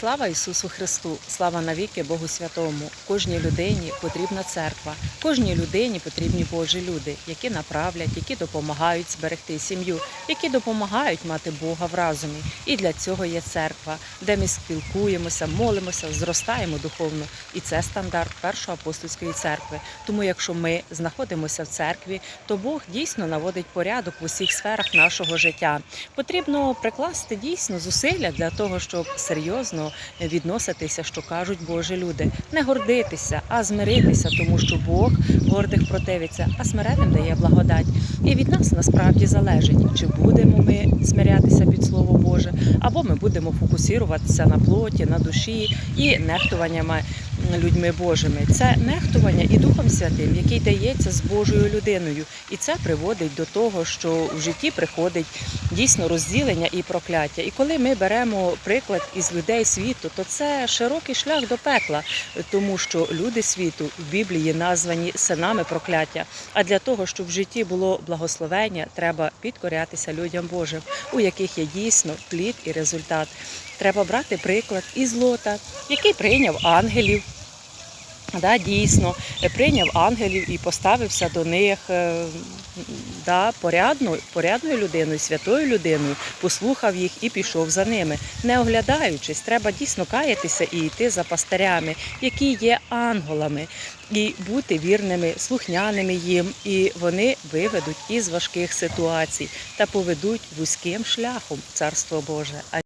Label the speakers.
Speaker 1: Слава Ісусу Христу! Слава навіки Богу Святому! Кожній людині потрібна церква, кожній людині потрібні Божі люди, які направлять, які допомагають зберегти сім'ю, які допомагають мати Бога в разумі. І для цього є церква, де ми спілкуємося, молимося, зростаємо духовно. І це стандарт першої апостольської церкви. Тому, якщо ми знаходимося в церкві, то Бог дійсно наводить порядок в усіх сферах нашого життя. Потрібно прикласти дійсно зусилля для того, щоб серйозно відноситися, що кажуть Божі люди, не гордитися, а змиритися, тому що Бог гордих противиться, а смиреним дає благодать. І від нас насправді залежить, чи будемо ми смирятися під Слово Боже, або ми будемо фокусуватися на плоті, на душі і нехтуваннями людьми Божими. Це нехтування і Духом Святим, який дається з Божою людиною. І це приводить до того, що в житті приходить дійсно розділення і прокляття. І коли ми беремо приклад із людей світу, то це широкий шлях до пекла, тому що люди світу в Біблії названі синами прокляття. А для того, щоб в житті було благословення, треба підкорятися людям Божим, у яких є дійсно плід і результат. Треба брати приклад із Лота, який прийняв ангелів. Да, дійсно, е, прийняв ангелів і поставився до них е, да, порядно, порядною людиною, святою людиною, послухав їх і пішов за ними. Не оглядаючись, треба дійсно каятися і йти за пастирями, які є ангелами, і бути вірними, слухняними їм. І вони виведуть із важких ситуацій та поведуть вузьким шляхом Царство Боже.